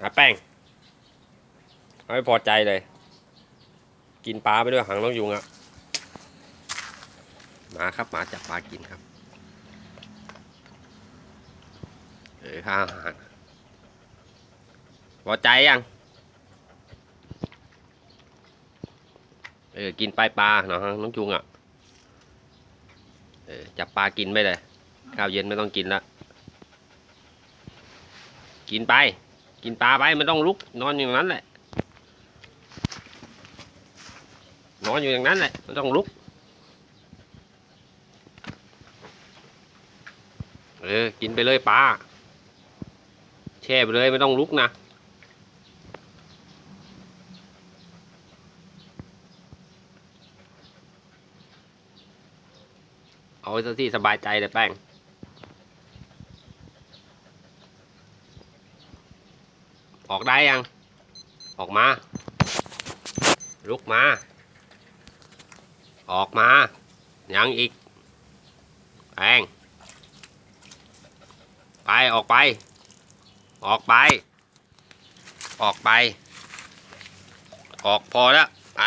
หาแป้งเอาไม่พอใจเลย กินปลาไปด้วยหางนกยุงอะหมาครับหมาจับปลากินครับเออค่าอาหารพอใจยังเออกินปลายปลาเนาะน้องจุงอะเออจับปลากินไปเลย ข้าวเย็นไม่ต้องกินละ กินไป กินปลาไปไม่ต้องลุก นอนอยู่อย่างนั้นแหละ นอนอยู่อย่างนั้นแหละไม่ต้องลุก เออ กินไปเลยปลา แช่ไปเลยไม่ต้องลุกนะเอาไว้ซะที่สบายใจเลยแป้ง ออกได้ยัง ออกมา ลุกมา ออกมา ยังอีกแองไปออกไป ออกไป ออกไป ออกพอแล้วไป